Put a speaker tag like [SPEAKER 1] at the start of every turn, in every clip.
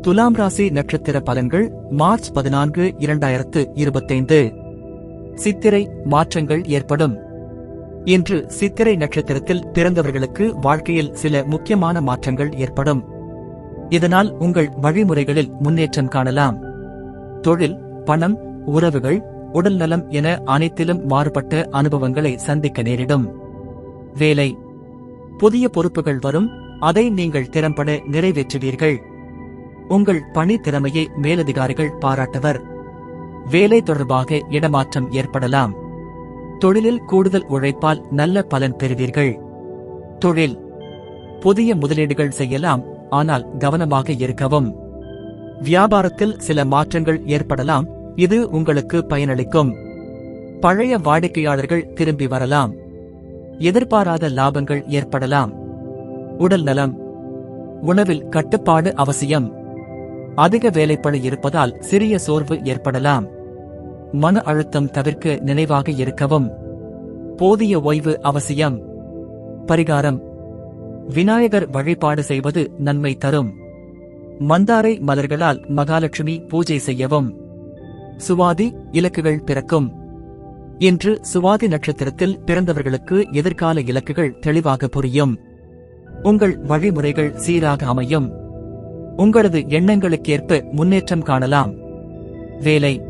[SPEAKER 1] துலாம் ராசி நட்சத்திர பலன்கள் மார்ச் பதினான்கு இரண்டாயிரத்து இருபத்தைந்து. சித்திரை மாற்றங்கள் ஏற்படும். இன்று சித்திரை நட்சத்திரத்தில் பிறந்தவர்களுக்கு வாழ்க்கையில் சில முக்கியமான மாற்றங்கள் ஏற்படும். இதனால் உங்கள் வழிமுறைகளில் முன்னேற்றம் காணலாம். தொழில் பணம் உறவுகள் உடல்நலம் என அனைத்திலும் மாறுபட்ட அனுபவங்களை சந்திக்க நேரிடும். வேலை. புதிய பொறுப்புகள் வரும். அதை நீங்கள் திறம்பட நிறைவேற்றுவீர்கள். உங்கள் பணி திறமையை மேலதிகாரிகள் பாராட்டுவர். வேலை தொடர்பாக இடமாற்றம் ஏற்படலாம். தொழிலில் கூடுதல் உழைப்பால் நல்ல பலன் பெறுவீர்கள். தொழில். புதிய முதலீடுகள் செய்யலாம் ஆனால் கவனமாக இருக்கவும். வியாபாரத்தில் சில மாற்றங்கள் ஏற்படலாம் இது உங்களுக்கு பயனளிக்கும். பழைய வாடிக்கையாளர்கள் திரும்பி வரலாம். எதிர்பாராத லாபங்கள் ஏற்படலாம். உடல் நலம். உணவில் கட்டுப்பாடு அவசியம். அதிக வேலைப்பழு இருப்பதால் சிறிய சோர்வு ஏற்படலாம். மன அழுத்தம் தவிர்க்க நினைவாக இருக்கவும். போதிய ஓய்வு அவசியம். பரிகாரம். விநாயகர் வழிபாடு செய்வது நன்மை தரும். மந்தாரை மலர்களால் மகாலட்சுமி பூஜை செய்யவும். சுவாதி இலக்குகள் பிறக்கும். இன்று சுவாதி நட்சத்திரத்தில் பிறந்தவர்களுக்கு எதிர்கால இலக்குகள் தெளிவாக புரியும். உங்கள் வழிமுறைகள் சீராக அமையும். உங்களது எண்ணங்களுக்கேற்ப முன்னேற்றம் காணலாம். வேலை.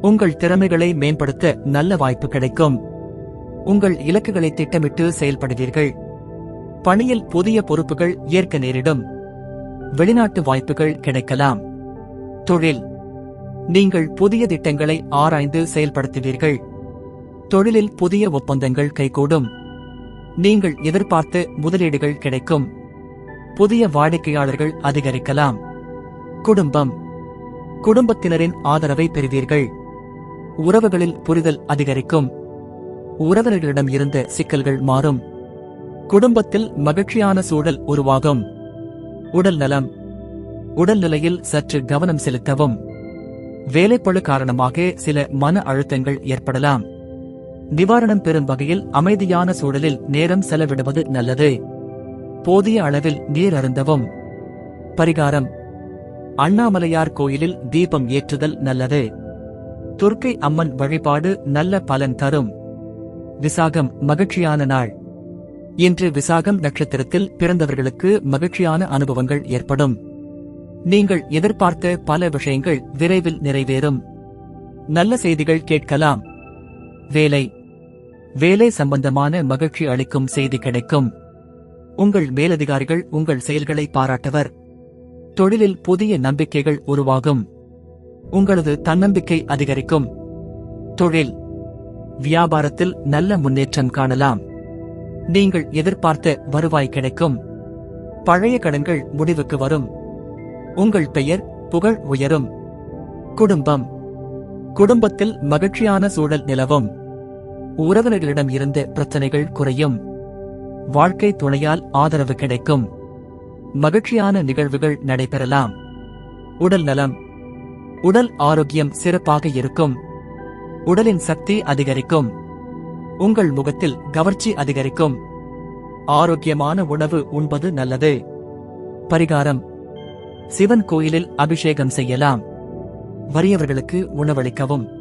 [SPEAKER 1] உங்கள் திறமைகளை மேம்படுத்த நல்ல வாய்ப்பு கிடைக்கும். உங்கள் இலக்குகளை திட்டமிட்டு செயல்படுவீர்கள். பணியில் புதிய பொறுப்புகள் ஏற்க நேரிடும். வெளிநாட்டு வாய்ப்புகள் கிடைக்கலாம். தொழில். நீங்கள் புதிய திட்டங்களை ஆராய்ந்து செயல்படுத்துவீர்கள். தொழிலில் புதிய ஒப்பந்தங்கள் கைகூடும். நீங்கள் எதிர்பார்த்த முதலீடுகள் கிடைக்கும். புதிய வாடிக்கையாளர்கள் அதிகரிக்கலாம். குடும்பம். குடும்பத்தினரின் ஆதரவை பெறுவீர்கள். உறவுகளில் புரிதல் அதிகரிக்கும். உறவினர்களிடம் இருந்த சிக்கல்கள் மாறும். குடும்பத்தில் மகிழ்ச்சியான சூழல் உருவாகும். உடல் நலம். உடல்நிலையில் சற்று கவனம் செலுத்தவும். வேலைப்பழு காரணமாக சில மன அழுத்தங்கள் ஏற்படலாம். நிவாரணம் பெறும் வகையில் அமைதியான சூழலில் நேரம் செலவிடுவது நல்லது. போதிய அளவில் நீர் அருந்தவும். பரிகாரம். அண்ணாமலையார் கோயிலில் தீபம் ஏற்றுதல் நல்லது. துர்க்கை அம்மன் வழிபாடு நல்ல பலன் தரும். விசாகம் மகிழ்ச்சியான நாள். இன்று விசாகம் நட்சத்திரத்தில் பிறந்தவர்களுக்கு மகிழ்ச்சியான அனுபவங்கள் ஏற்படும். நீங்கள் எதிர்பார்த்த பல விஷயங்கள் விரைவில் நிறைவேறும். நல்ல செய்திகள் கேட்கலாம். வேலை. வேலை சம்பந்தமான மகிழ்ச்சி அளிக்கும் செய்தி கிடைக்கும். உங்கள் மேலதிகாரிகள் உங்கள் செயல்களை பாராட்டுவர். தொழிலில் புதிய நம்பிக்கைகள் உருவாகும். உங்களது தன்னம்பிக்கை அதிகரிக்கும். தொழில். வியாபாரத்தில் நல்ல முன்னேற்றம் காணலாம். நீங்கள் எதிர்பார்த்த வருவாய் கிடைக்கும். பழைய கடன்கள் முடிவுக்கு வரும். உங்கள் பெயர் புகழ் உயரும். குடும்பம். குடும்பத்தில் மகிழ்ச்சியான சூழல் நிலவும். உறவினர்களிடம் இருந்த பிரச்சனைகள் குறையும். வாழ்க்கை துணையால் ஆதரவு கிடைக்கும். மகிழ்ச்சியான நிகழ்வுகள் நடைபெறலாம். உடல் நலம். உடல் ஆரோக்கியம் சிறப்பாக இருக்கும். உடலின் சக்தி அதிகரிக்கும். உங்கள் முகத்தில் கவர்ச்சி அதிகரிக்கும். ஆரோக்கியமான உணவு உண்பது நல்லது. பரிகாரம். சிவன் கோயிலில் அபிஷேகம் செய்யலாம். வறியவர்களுக்கு உணவளிக்கவும்.